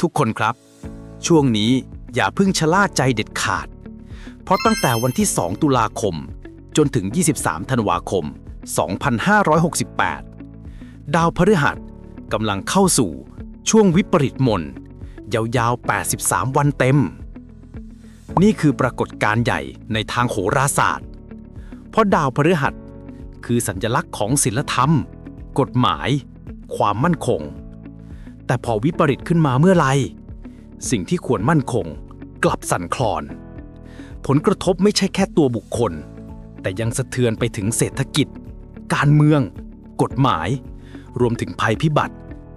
ทุกคนครับ ช่วงนี้อย่าเพิ่งชะล่าใจเด็ดขาด เพราะตั้งแต่วันที่ 2 ตุลาคม จนถึง 23 ธันวาคม 2568 ดาวพฤหัสกำลังเข้าสู่ช่วงวิปริตมน ยาวๆ 83 วันเต็ม นี่คือปรากฏการณ์ใหญ่ในทางโหราศาสตร์ เพราะดาวพฤหัสคือสัญลักษณ์ของศีลธรรม กฎหมาย ความมั่นคง แต่พอวิปริตขึ้นมาเมื่อไร สิ่งที่ควรมั่นคง กลับสั่นคลอน ผลกระทบไม่ใช่แค่ตัวบุคคล แต่ยังสะเทือนไปถึงเศรษฐกิจ การเมือง กฎหมาย รวมถึงภัยพิบัติ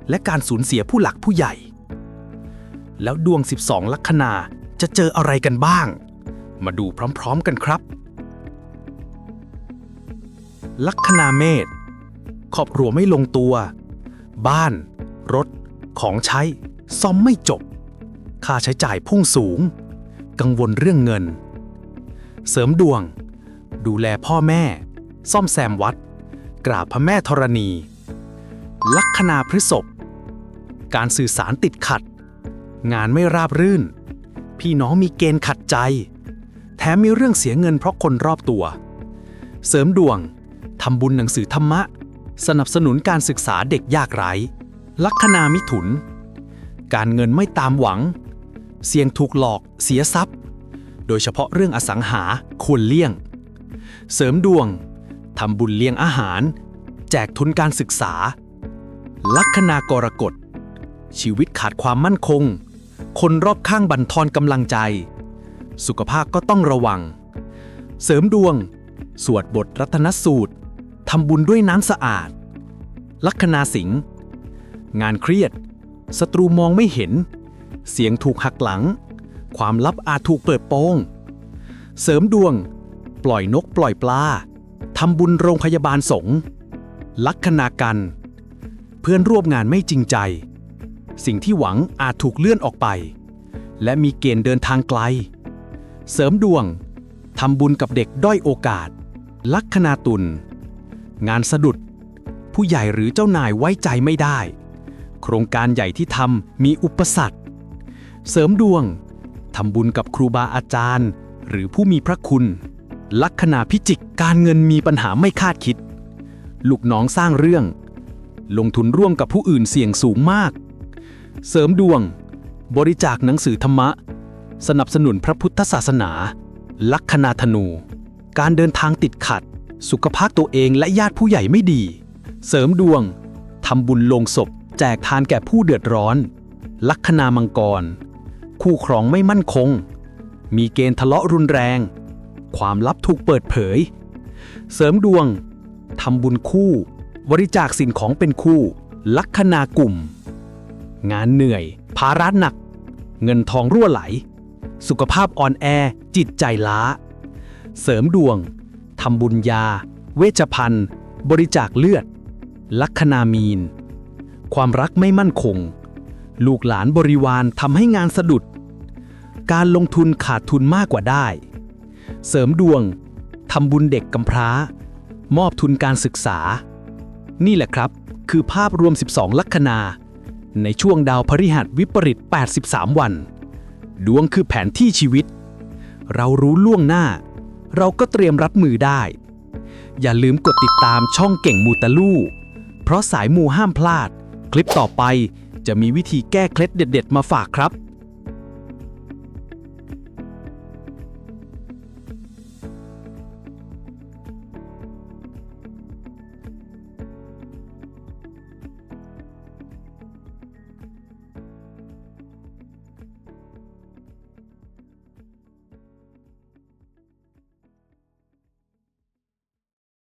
และการสูญเสียผู้หลักผู้ใหญ่ แล้วดวง 12 ลัคนาจะเจออะไรกันบ้าง มาดูพร้อม ๆ กันครับ ลัคนาเมษครอบครัวไม่ลงตัว บ้าน รถ ของใช้ซ่อมไม่จบ ค่าใช้จ่ายพุ่งสูง กังวลเรื่องเงิน เสริมดวง ดูแลพ่อแม่ ซ่อมแซมวัด กราบพระแม่ธรณี ลัคนาพฤษภการสื่อสารติดขัด งานไม่ราบรื่น พี่น้องมีเกณฑ์ขัดใจ แถมมีเรื่องเสียเงินเพราะคนรอบตัว เสริมดวงทำบุญหนังสือธรรมะ สนับสนุนการศึกษาเด็กยากไร้ ลัคนามิถุน การเงินไม่ตามหวัง เสี่ยงถูกหลอกเสียทรัพย์ โดยเฉพาะเรื่องอสังหาควรเลี่ยง เสริมดวงทำบุญเลี้ยงอาหาร แจกทุนการศึกษา ลัคนากรกฎ ชีวิตขาดความมั่นคง คนรอบข้างบั่นทอนกำลังใจ สุขภาพก็ต้องระวัง เสริมดวง สวดบทรัตนสูตรทำบุญด้วยน้ำสะอาด ลัคนาสิงห์ งานเครียด ศัตรูมองไม่เห็น เสียงถูกหักหลัง ความลับอาจถูกเปิดโปง เสริมดวง ปล่อยนกปล่อยปลาทำบุญโรงพยาบาลสงฆ์ลักคนากัน เพื่อนร่วมงานไม่จริงใจ สิ่งที่หวังอาจถูกเลื่อนออกไป และมีเกณฑ์เดินทางไกล เสริมดวงทำบุญกับเด็กด้อยโอกาส ลักคนาตุลงานสะดุด ผู้ใหญ่หรือเจ้านายไว้ใจไม่ได้ ครงการใหญ่ที่ทำมีอุปสรรค เสริมดวง ทำบุญกับครูบาอาจารย์ หรือผู้มีพระคุณ ลัคนาพิจิกการเงินมีปัญหาไม่คาดคิด ลูกน้องสร้างเรื่อง ลงทุนร่วมกับผู้อื่นเสี่ยงสูงมาก เสริมดวง บริจาคหนังสือธรรมะ สนับสนุนพระพุทธศาสนา ลัคนาธนู การเดินทางติดขัด สุขภาพตัวเองและญาติผู้ใหญ่ไม่ดี เสริมดวงทำบุญลงศพ แจกทานแก่ผู้เดือดร้อน ลัคนามังกร คู่ครองไม่มั่นคง มีเกณฑ์ทะเลาะรุนแรง ความลับถูกเปิดเผย เสริมดวงทำบุญคู่ บริจาคสิ่งของเป็นคู่ ลัคนากลุ่ม งานเหนื่อย ภาระหนัก เงินทองรั่วไหล สุขภาพอ่อนแอ จิตใจล้า เสริมดวงทำบุญยา เวชภัณฑ์ บริจาคเลือด ลัคนามีน ความรักไม่มั่นคง ลูกหลานบริวารทำให้งานสะดุด การลงทุนขาดทุนมากกว่าได้ เสริมดวงทำบุญเด็กกำพร้า มอบทุนการศึกษา นี่แหละครับ คือภาพรวม 12 ลัคนา ในช่วงดาวพฤหัสวิปริต 83 วัน ดวงคือแผนที่ชีวิต เรารู้ล่วงหน้า เราก็เตรียมรับมือได้ อย่าลืมกดติดตามช่องเก่งมูตะลู่ เพราะสายมูห้ามพลาด คลิปต่อไปจะมีวิธีแก้เคล็ดเด็ด ๆ มาฝากครับ